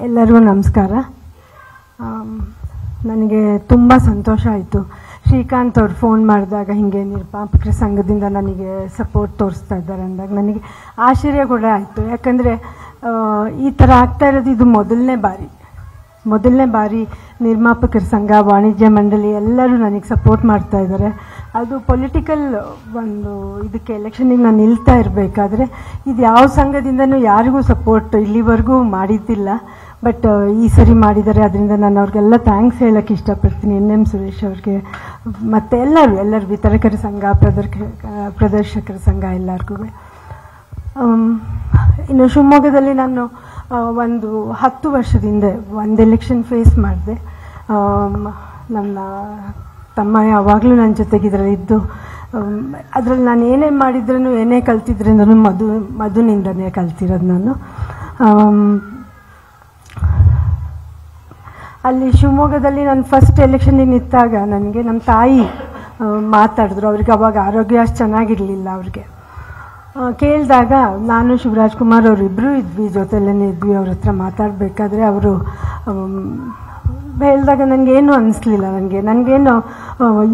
ಎಲ್ಲರಿಗೂ ನಮಸ್ಕಾರ. ನನಗೆ ತುಂಬ ಸಂತೋಷ ಆಯಿತು. ಶ್ರೀಕಾಂತ್ ಅವ್ರು ಫೋನ್ ಮಾಡಿದಾಗ ಹೀಗೆ ನಿರ್ಪಾಪಕರ ಸಂಘದಿಂದ ನನಗೆ ಸಪೋರ್ಟ್ ತೋರಿಸ್ತಾ ಇದ್ದಾರೆ ಅಂದಾಗ ನನಗೆ ಆಶ್ಚರ್ಯ ಕೂಡ ಆಯಿತು. ಯಾಕಂದರೆ ಈ ಥರ ಆಗ್ತಾ ಇರೋದು ಇದು ಮೊದಲನೇ ಬಾರಿ. ಮೊದಲನೇ ಬಾರಿ ನಿರ್ಮಾಪಕರ ಸಂಘ, ವಾಣಿಜ್ಯ ಮಂಡಳಿ ಎಲ್ಲರೂ ನನಗೆ ಸಪೋರ್ಟ್ ಮಾಡ್ತಾ ಇದ್ದಾರೆ. ಅದು ಪೊಲಿಟಿಕಲ್ ಒಂದು ಇದಕ್ಕೆ ಎಲೆಕ್ಷನಿಗೆ ನಾನು ನಿಲ್ತಾ ಇರಬೇಕಾದ್ರೆ, ಇದು ಯಾವ ಸಂಘದಿಂದನೂ ಯಾರಿಗೂ ಸಪೋರ್ಟ್ ಇಲ್ಲಿವರೆಗೂ ಮಾಡಿದ್ದಿಲ್ಲ. ಬಟ್ ಈ ಸರಿ ಮಾಡಿದ್ದಾರೆ, ಅದರಿಂದ ನಾನು ಅವ್ರಿಗೆಲ್ಲ ಥ್ಯಾಂಕ್ಸ್ ಹೇಳೋಕ್ಕೆ ಇಷ್ಟಪಡ್ತೀನಿ. ಎನ್ ಎಂ ಸುರೇಶ್ ಅವ್ರಿಗೆ, ಮತ್ತು ಎಲ್ಲರೂ ಎಲ್ಲರೂ ವಿತರಕರ ಸಂಘ ಪ್ರದರ್ಶ ಪ್ರದರ್ಶಕರ ಸಂಘ ಎಲ್ಲರಿಗೂ. ಇನ್ನು ಶಿವಮೊಗ್ಗದಲ್ಲಿ ನಾನು ಒಂದು ಹತ್ತು ವರ್ಷದಿಂದ ಒಂದು ಎಲೆಕ್ಷನ್ ಫೇಸ್ ಮಾಡಿದೆ. ನನ್ನ ತಮ್ಮ ಯಾವಾಗಲೂ ನನ್ನ ಜೊತೆಗೆ ಇದರಲ್ಲಿ ಇದ್ದು ಅದರಲ್ಲಿ ನಾನು ಏನೇ ಮಾಡಿದ್ರೂ ಏನೇ ಕಲ್ತಿದ್ರಿಂದ ಮಧು, ಮಧುನಿಂದನೇ ಕಲ್ತಿರೋದು ನಾನು. ಅಲ್ಲಿ ಶಿವಮೊಗ್ಗದಲ್ಲಿ ನಾನು ಫಸ್ಟ್ ಎಲೆಕ್ಷನಿಗೆ ನಿಂತಾಗ ನನಗೆ ನಮ್ಮ ತಾಯಿ ಮಾತಾಡಿದ್ರು. ಅವ್ರಿಗೆ ಅವಾಗ ಆರೋಗ್ಯ ಅಷ್ಟು ಚೆನ್ನಾಗಿರಲಿಲ್ಲ ಅವ್ರಿಗೆ. ಕೇಳಿದಾಗ ನಾನು ಶಿವರಾಜ್ ಕುಮಾರ್ ಅವರಿಬ್ಬರು ಇದ್ವಿ ಜೊತೆಲೇ ಇದ್ವಿ, ಅವ್ರ ಹತ್ರ ಮಾತಾಡಬೇಕಾದ್ರೆ ಅವರು ಹೇಳಿದಾಗ ನನಗೇನು ಅನಿಸ್ಲಿಲ್ಲ ನನಗೆ ನನಗೇನು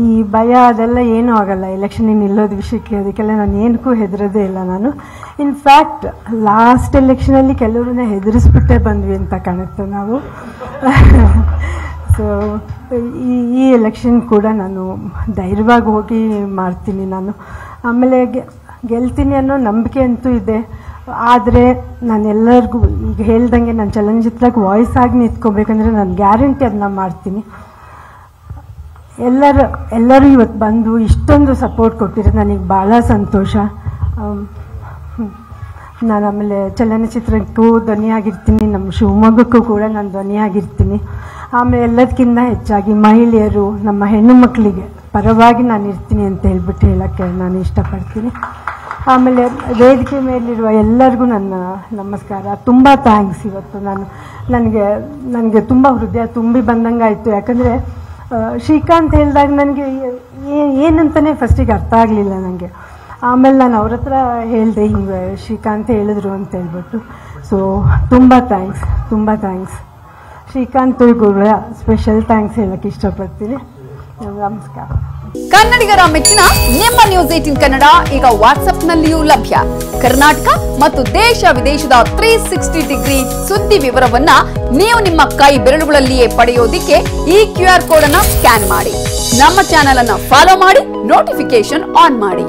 ಈ ಭಯ ಅದೆಲ್ಲ ಏನೂ ಆಗಲ್ಲ. ಎಲೆಕ್ಷನಿಗೆ ನಿಲ್ಲೋದು ವಿಷಯಕ್ಕೆ ಅದಕ್ಕೆಲ್ಲ ನಾನು ಏನಕ್ಕೂ ಹೆದರೋದೇ ಇಲ್ಲ ನಾನು. ಇನ್ಫ್ಯಾಕ್ಟ್ ಲಾಸ್ಟ್ ಎಲೆಕ್ಷನಲ್ಲಿ ಕೆಲವ್ರನ್ನ ಹೆದರಿಸ್ಬಿಟ್ಟೆ ಬಂದ್ವಿ ಅಂತ ಕಾಣುತ್ತೆ ನಾವು. ಸೊ ಈ ಈ ಎಲೆಕ್ಷನ್ ಕೂಡ ನಾನು ಧೈರ್ಯವಾಗಿ ಹೋಗಿ ಮಾಡ್ತೀನಿ ನಾನು. ಆಮೇಲೆ ಗೆಲ್ತೀನಿ ಅನ್ನೋ ನಂಬಿಕೆ ಅಂತೂ ಇದೆ. ಆದರೆ ನಾನು ಎಲ್ಲರಿಗೂ ಈಗ ಹೇಳ್ದಂಗೆ ನಾನು ಚಲನಚಿತ್ರಕ್ಕೆ ವಾಯ್ಸ್ ಆಗಿ ನಿಂತ್ಕೋಬೇಕಂದ್ರೆ ನಾನು ಗ್ಯಾರಂಟಿ ಅದನ್ನ ಮಾಡ್ತೀನಿ. ಎಲ್ಲರೂ ಎಲ್ಲರೂ ಇವತ್ತು ಬಂದು ಇಷ್ಟೊಂದು ಸಪೋರ್ಟ್ ಕೊಟ್ಟಿರೋ ನನಗೆ ಭಾಳ ಸಂತೋಷ. ನಾನು ಆಮೇಲೆ ಚಲನಚಿತ್ರಕ್ಕೂ ಧ್ವನಿಯಾಗಿರ್ತೀನಿ ನಮ್ಮ ಶಿವಮೊಗ್ಗಕ್ಕೂ ಕೂಡ ನಾನು ಧ್ವನಿಯಾಗಿರ್ತೀನಿ. ಆಮೇಲೆ ಎಲ್ಲದಕ್ಕಿಂತ ಹೆಚ್ಚಾಗಿ ಮಹಿಳೆಯರು, ನಮ್ಮ ಹೆಣ್ಣು ಮಕ್ಕಳಿಗೆ ಪರವಾಗಿ ನಾನು ಇರ್ತೀನಿ ಅಂತ ಹೇಳ್ಬಿಟ್ಟು ಹೇಳೋಕ್ಕೆ ನಾನು ಇಷ್ಟಪಡ್ತೀನಿ. ಆಮೇಲೆ ವೇದಿಕೆ ಮೇಲಿರುವ ಎಲ್ಲರಿಗೂ ನನ್ನ ನಮಸ್ಕಾರ. ತುಂಬ ಥ್ಯಾಂಕ್ಸ್ ಇವತ್ತು. ನಾನು, ನನಗೆ ನನಗೆ ತುಂಬ ಹೃದಯ ತುಂಬಿ ಬಂದಂಗೆ ಆಯಿತು ಯಾಕಂದರೆ ಶ್ರೀಕಾಂತ್ ಹೇಳಿದಾಗ ನನಗೆ ಏನಂತಲೇ ಫಸ್ಟಿಗೆ ಅರ್ಥ ಆಗಲಿಲ್ಲ ನನಗೆ ಆಮೇಲೆ ನಾನು ಅವ್ರ ಹತ್ರ ಹೇಳಿದೆ, ಹಿಂಗೆ ಶ್ರೀಕಾಂತ್ ಹೇಳಿದ್ರು ಅಂತ ಹೇಳ್ಬಿಟ್ಟು. ಸೊ ತುಂಬ ಥ್ಯಾಂಕ್ಸ್ ತುಂಬ ಥ್ಯಾಂಕ್ಸ್ ಶ್ರೀಕಾಂತ್ ಸ್ಪೆಷಲ್ ಥ್ಯಾಂಕ್ಸ್ ಹೇಳಕ್ಕೆ ಇಷ್ಟಪಡ್ತೀನಿ. ನಮಸ್ಕಾರ. ಕನ್ನಡಿಗರ ಮೆಚ್ಚಿನ ನಿಮ್ಮ ನ್ಯೂಸ್ ಏಟಿನ್ ಕನ್ನಡ ಈಗ ವಾಟ್ಸ್ಆಪ್ನಲ್ಲಿಯೂ ಲಭ್ಯ. ಕರ್ನಾಟಕ ಮತ್ತು ದೇಶ ವಿದೇಶದ ತ್ರೀ ಸಿಕ್ಸ್ಟಿ ಡಿಗ್ರಿ ಸುದ್ದಿ ವಿವರವನ್ನ ನೀವು ನಿಮ್ಮ ಕೈ ಬೆರಳುಗಳಲ್ಲಿಯೇ ಪಡೆಯೋದಿಕ್ಕೆ ಈ ಕ್ಯೂ ಆರ್ ಕೋಡ್ ಅನ್ನ ಸ್ಕ್ಯಾನ್ ಮಾಡಿ. ನಮ್ಮ ಚಾನೆಲ್ ಅನ್ನ ಫಾಲೋ ಮಾಡಿ ನೋಟಿಫಿಕೇಶನ್ ಆನ್ ಮಾಡಿ.